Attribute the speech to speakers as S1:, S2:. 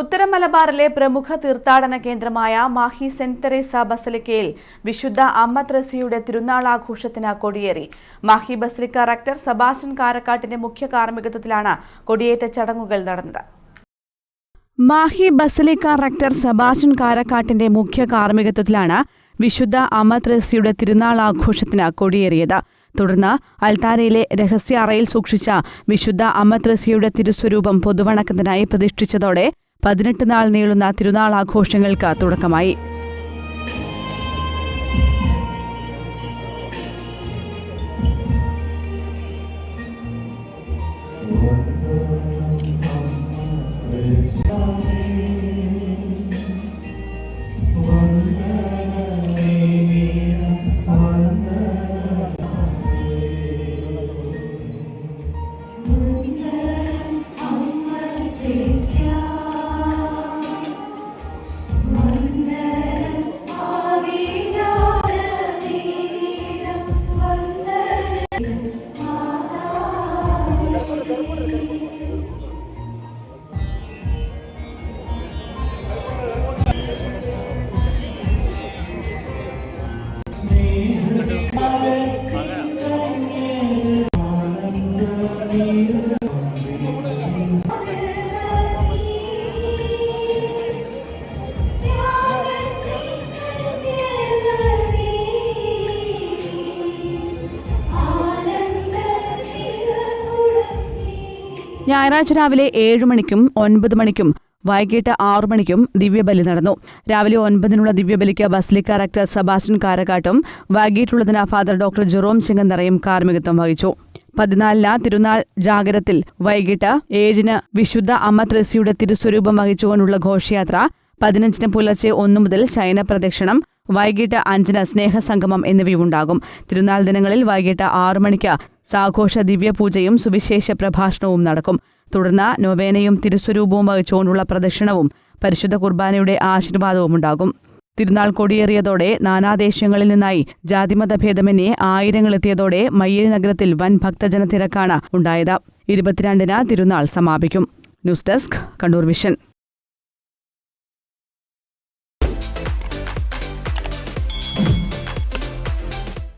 S1: ഉത്തര മലബാറിലെ പ്രമുഖ തീർത്ഥാടന കേന്ദ്രമായ മാഹി സെന്റ് തെരേസ ബസലിക്കയിൽ വിശുദ്ധ അമ്മ ത്രസിയുടെ തിരുനാൾ ആഘോഷത്തിന് കൊടിയേറി. മാഹി ബസലിക്ക റക്ടർ സബാസ്റ്റൻ കാരക്കാട്ടിന്റെ മുഖ്യ കാർമ്മികത്വത്തിലാണ് കൊടിയേറ്റ ചടങ്ങുകൾ നടന്നത്. മാഹി ബസലിക്ക റക്ടർ സബാസ്റ്റൻ കാരക്കാട്ടിന്റെ മുഖ്യ കാർമ്മികത്വത്തിലാണ് വിശുദ്ധ അമ്മ ത്രസിയുടെ തിരുനാൾ ആഘോഷത്തിന് കൊടിയേറിയത്. തുടർന്ന് അൽത്താരയിലെ രഹസ്യ അറയിൽ സൂക്ഷിച്ച വിശുദ്ധ അമ്മ ത്രസിയുടെ തിരുസ്വരൂപം പൊതുവണക്കത്തിനായി പ്രതിഷ്ഠിച്ചതോടെ പതിനെട്ട് നാൾ നീളുന്ന തിരുനാൾ ആഘോഷങ്ങൾക്ക് തുടക്കമായി. ഞായറാഴ്ച രാവിലെ ഏഴ് മണിക്കും ഒൻപത് മണിക്കും വൈകിട്ട് ആറു മണിക്കും ദിവ്യബലി നടന്നു. രാവിലെ ഒൻപതിനുള്ള ദിവ്യബലിക്ക് ബസ്ലി റക്ടർ സബാസ്റ്റൻ കാരക്കാട്ടും വൈകിട്ടുള്ളതിന് ഫാദർ ഡോക്ടർ ജെറോം ചിങ്ങന്തറയും കാർമ്മികത്വം വഹിച്ചു. പതിനാലിന് തിരുനാൾ ജാഗരത്തിൽ വൈകിട്ട് ഏഴിന് വിശുദ്ധ അമ്മ ത്രസിയുടെ തിരുസ്വരൂപം വഹിച്ചുകൊണ്ടുള്ള ഘോഷയാത്ര പതിനഞ്ചിന് പുലർച്ചെ ഒന്നു മുതൽ ശയന പ്രദക്ഷിണം വൈകിട്ട് അഞ്ചിന് സ്നേഹസംഗമം എന്നിവയുണ്ടാകും. തിരുനാൾ ദിനങ്ങളിൽ വൈകിട്ട് ആറു മണിക്ക് സാഘോഷ ദിവ്യപൂജയും സുവിശേഷ പ്രഭാഷണവും നടക്കും. തുടർന്ന് നൊവേനയും തിരുസ്വരൂപവും വഹിച്ചുകൊണ്ടുള്ള പ്രദക്ഷിണവും പരിശുദ്ധ കുർബാനയുടെ ആശീർവാദവും ഉണ്ടാകും. തിരുനാൾ കൊടിയേറിയതോടെ നാനാദേശങ്ങളിൽ നിന്നായി ജാതിമതഭേദമന്യേ ആയിരങ്ങൾ എത്തിയതോടെ മയ്യഴി നഗരത്തിൽ വൻ ഭക്തജന തിരക്കാണ് ഉണ്ടായത്. ഇരുപത്തിരണ്ടിന് തിരുനാൾ സമാപിക്കും. News desk Kannur vision.